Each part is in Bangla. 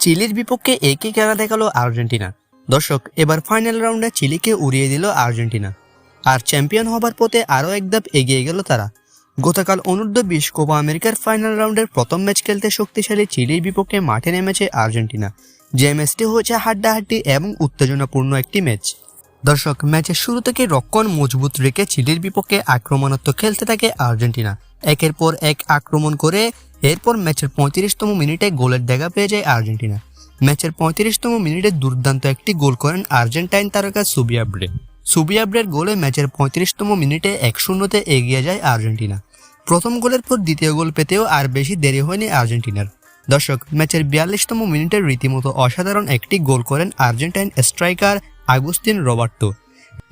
চিলির বিপক্ষে একই খেলা দেখাল আর্জেন্টিনা। দর্শক, এবার ফাইনাল রাউন্ডে চিলিকে উড়িয়ে দিল আর্জেন্টিনা। আর চ্যাম্পিয়ন হবার পথে আরও এক ধাপ এগিয়ে গেল তারা। গতকাল অনূর্ধ্ব বিশ কোপা আমেরিকার ফাইনাল রাউন্ডের প্রথম ম্যাচ খেলতে শক্তিশালী চিলির বিপক্ষে মাঠে নেমেছে আর্জেন্টিনা। যে ম্যাচটি হয়েছে হাড্ডাহাড্ডি এবং উত্তেজনাপূর্ণ একটি ম্যাচ দর্শক, ম্যাচের শুরু থেকে রক্ষণ মজবুত রেখে চিলির বিপক্ষে আক্রমণাত্মক খেলতে থাকে আর্জেন্টিনা। একের পর এক আক্রমণ করে এরপর ম্যাচের পঁয়ত্রিশতম মিনিটে গোলের দেখা পেয়ে যায় আর্জেন্টিনা। ম্যাচের পঁয়ত্রিশতম মিনিটে দুর্দান্ত একটি গোল করেন আর্জেন্টাইন তারকা সুবিয়াব্রে সুবিয়াব্রের গোলে ম্যাচের পঁয়ত্রিশতম মিনিটে এক শূন্যতে এগিয়ে যায় আর্জেন্টিনা। প্রথম গোলের পর দ্বিতীয় গোল পেতেও আর বেশি দেরি হয়নি আর্জেন্টিনার। দর্শক, ম্যাচের বিয়াল্লিশতম মিনিটে রীতিমতো অসাধারণ একটি গোল করেন আর্জেন্টাইন স্ট্রাইকার আগুস্তিন রবার্টো।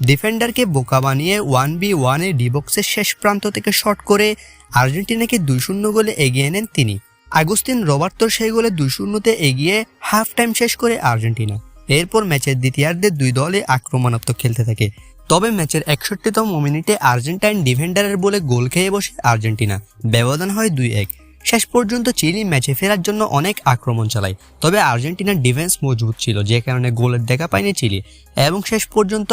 ডিফেন্ডারকে বোকা বানিয়ে ওয়ান বি ওয়ানে ডিবক্সের শেষ প্রান্ত থেকে শট করে আর্জেন্টিনাকে দুই শূন্য গোলে এগিয়ে নেন তিনি। আগুস্তিন রবার্তোর সেই গোলে দুই শূন্যতে এগিয়ে হাফ টাইম শেষ করে আর্জেন্টিনা। এরপর ম্যাচের দ্বিতীয়ার্ধে দুই দলে আক্রমণাত্মক খেলতে থাকে। তবে ম্যাচের একষট্টিতম মিনিটে আর্জেন্টাইন ডিফেন্ডারের বলে গোল খেয়ে বসে আর্জেন্টিনা। ব্যবধান হয় দুই এক। শেষ পর্যন্ত চিলি ম্যাচে ফেরার জন্য অনেক আক্রমণ চালায়। তবে আর্জেন্টিনার ডিফেন্স মজবুত ছিল, যে কারণে গোলের দেখা পায়নি চিলি। এবং শেষ পর্যন্ত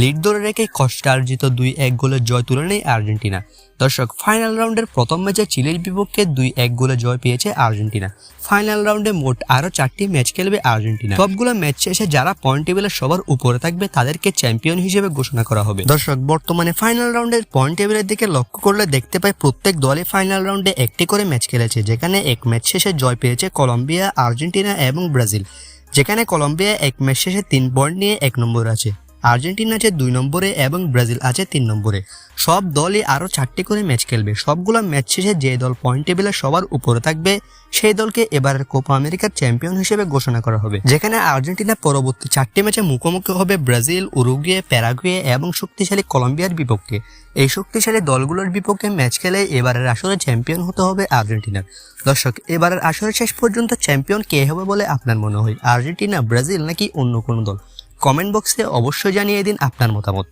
লিড ধরে রেখে কষ্টার্জিত দুই এক গোলের জয় তুলে নেয় আর্জেন্টিনা। দর্শক, ফাইনাল রাউন্ডের প্রথম ম্যাচে চিলির বিপক্ষে দুই এক গোলে জয় পেয়েছে আর্জেন্টিনা। ফাইনাল রাউন্ডে মোট আরও চারটি ম্যাচ খেলবে আর্জেন্টিনা। সবগুলো ম্যাচ শেষে যারা পয়েন্ট টেবিলের সবার উপরে থাকবে, তাদেরকে চ্যাম্পিয়ন হিসেবে ঘোষণা করা হবে। দর্শক, বর্তমানে ফাইনাল রাউন্ডের পয়েন্ট টেবিলের দিকে লক্ষ্য করলে দেখতে পাই প্রত্যেক দলই ফাইনাল রাউন্ডে একটি করে ম্যাচ খেলেছে, যেখানে এক ম্যাচ শেষে জয় পেয়েছে কলম্বিয়া, আর্জেন্টিনা এবং ব্রাজিল, যেখানে কলম্বিয়া এক ম্যাচ শেষে তিন পয়েন্ট নিয়ে এক নম্বর আছে। আর্জেন্টিনা আছে দুই নম্বরে এবং ব্রাজিল আছে তিন নম্বরে। সব দলই আরও চারটি করে ম্যাচ খেলবে। সবগুলো ম্যাচ শেষে যে দল পয়েন্ট টেবিলে সবার উপরে থাকবে, সেই দলকে এবারের কোপা আমেরিকার চ্যাম্পিয়ন হিসেবে ঘোষণা করা হবে। যেখানে আর্জেন্টিনা পরবর্তী চারটি ম্যাচে মুখোমুখি হবে ব্রাজিল, উরুগুয়ে, প্যারাগুয়ে এবং শক্তিশালী কলম্বিয়ার বিপক্ষে। এই শক্তিশালী দলগুলোর বিপক্ষে ম্যাচ খেলে এবারের আসরে চ্যাম্পিয়ন হতে হবে আর্জেন্টিনার দর্শক, এবারের আসরে শেষ পর্যন্ত চ্যাম্পিয়ন কে হবে বলে আপনার মনে হয়? আর্জেন্টিনা, ব্রাজিল নাকি অন্য কোনো দল? কমেন্ট বক্সে অবশ্যই জানিয়ে দিন আপনার মতামত।